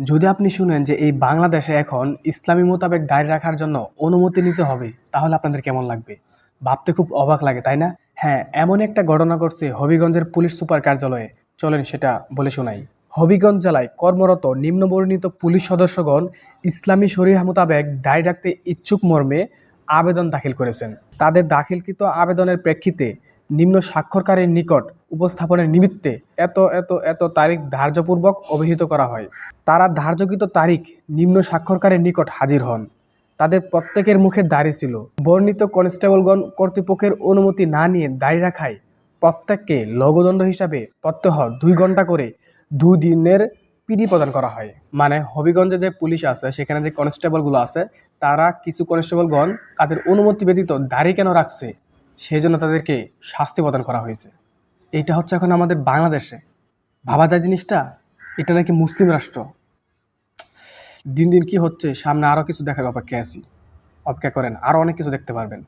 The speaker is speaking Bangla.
যদি আপনি শুনেন যে এই বাংলাদেশে এখন ইসলামী মোতাবেক দাঁড়ি রাখার জন্য অনুমতি নিতে হবে, তাহলে আপনাদের কেমন লাগবে? ভাবতে খুব অবাক লাগে, তাই না? হ্যাঁ এমন একটা ঘটনা ঘটছে হবিগঞ্জের পুলিশ সুপার কার্যালয়ে। চলেন সেটা বলে শোনাই। হবিগঞ্জ জেলায় কর্মরত নিম্নবর্ণিত পুলিশ সদস্যগণ ইসলামী শরীয়হ মোতাবেক দায় রাখতে ইচ্ছুক মর্মে আবেদন দাখিল করেছেন। তাদের দাখিলকৃত আবেদনের প্রেক্ষিতে নিম্ন স্বাক্ষরকারীর নিকট উপস্থাপনের নিমিত্তে এত এত এত তারিখ ধার্যপূর্বক অভিহিত করা হয়। তারা ধার্যকৃত তারিখ নিম্ন স্বাক্ষরকারীর নিকট হাজির হন। তাদের প্রত্যেকের মুখে দাড়ি ছিল। বর্ণিত কনস্টেবলগণ কর্তৃপক্ষের অনুমতি না নিয়ে দাড়ি রাখায় প্রত্যেককে লঘুদণ্ড হিসাবে প্রত্যহ দুই ঘণ্টা করে দুই দিনের পিডি প্রদান করা হয়। মানে হবিগঞ্জে যে পুলিশ আছে, সেখানে যে কনস্টেবলগুলো আছে, তারা কিছু কনস্টেবলগণ তাদের অনুমতি ব্যতীত দাড়ি কেন রাখছে? সেই জন্য তাদেরকে শাস্তি প্রদান করা হয়েছে। এটা হচ্ছে এখন আমাদের বাংলাদেশে। ভাবা যায় জিনিসটা, এটা নাকি মুসলিম রাষ্ট্র। দিন দিন কি হচ্ছে, সামনে আরও কিছু দেখার অপেক্ষায় আছি। অপেক্ষা করেন আরও অনেক কিছু দেখতে পারবেন।